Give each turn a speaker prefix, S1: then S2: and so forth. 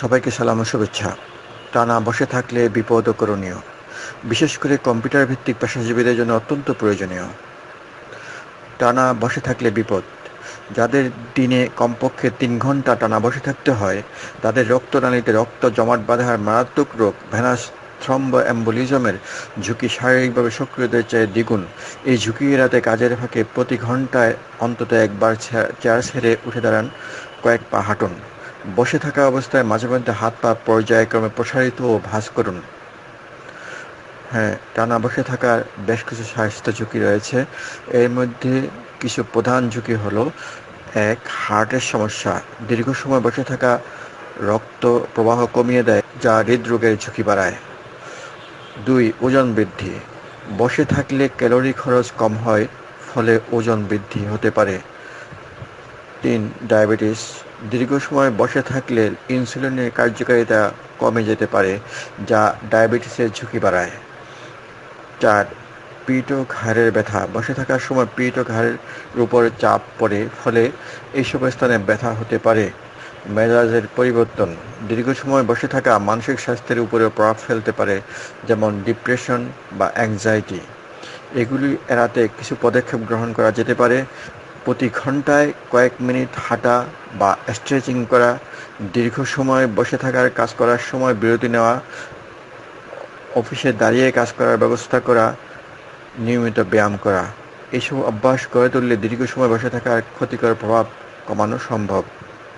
S1: সবাইকে সালাম ও শুভেচ্ছা। টানা বসে থাকলে বিপদ করণীয় বিশেষ করে কম্পিউটার ভিত্তিক পেশাজীবীদের জন্য অত্যন্ত প্রয়োজনীয়। টানা বসে থাকলে বিপদ। যাদের দিনে কমপক্ষে তিন ঘণ্টা টানা বসে থাকতে হয়, তাদের রক্তনালীতে রক্ত জমাট বাঁধার মারাত্মক রোগ, ভেনাস, থ্রম্ব অ্যাম্বুলিজমের ঝুঁকি শারীরিকভাবে সক্রিয়দের চেয়ে দ্বিগুণ। এই ঝুঁকি এড়াতে কাজের ফাঁকে প্রতি ঘন্টায় অন্তত একবার চেয়ার ছেড়ে উঠে দাঁড়ান, কয়েক পা হাঁটুন। বসে থাকা অবস্থায় মাঝে মধ্যে হাত পা পর্যায়ক্রমে প্রসারিত ও ভাঁজ করুন। হ্যাঁ টানা বসে থাকার বেশ কিছু স্বাস্থ্য ঝুঁকি রয়েছে। এর মধ্যে কিছু প্রধান ঝুঁকি হলো, এক, হার্টের সমস্যা। দীর্ঘ সময় বসে থাকা রক্ত প্রবাহ কমিয়ে দেয়, যা হৃদরোগের ঝুঁকি বাড়ায়। দুই, ওজন বৃদ্ধি। বসে থাকলে ক্যালোরি খরচ কম হয়, ফলে ওজন বৃদ্ধি হতে পারে। তিন, ডায়াবেটিস দীর্ঘ সময় বসে থাকলে ইনসুলিনের কার্যকারিতা কমে যেতে পারে, যা ডায়াবেটিসের ঝুঁকি বাড়ায়। চার পিঠ ও ঘাড়ের ব্যথা। বসে থাকার সময় পিঠ ও ঘাড়ের উপর চাপ পড়ে, ফলে এইসব স্থানে ব্যথা হতে পারে। মেজাজের পরিবর্তন। দীর্ঘ সময় বসে থাকা মানসিক স্বাস্থ্যের উপরে প্রভাব ফেলতে পারে, যেমন ডিপ্রেশন বা অ্যাংজাইটি। এগুলি এড়াতে কিছু পদক্ষেপ গ্রহণ করা যেতে পারে প্রতি ঘন্টায় কয়েক মিনিট হাঁটা বা স্ট্রেচিং করা, দীর্ঘ সময় বসে থাকার কাজ করার সময় বিরতি নেওয়া, অফিসে দাঁড়িয়ে কাজ করার ব্যবস্থা করা, নিয়মিত ব্যায়াম করা। এসব অভ্যাস গড়ে তুললে দীর্ঘ সময় বসে থাকার ক্ষতিকর প্রভাব কমানো সম্ভব।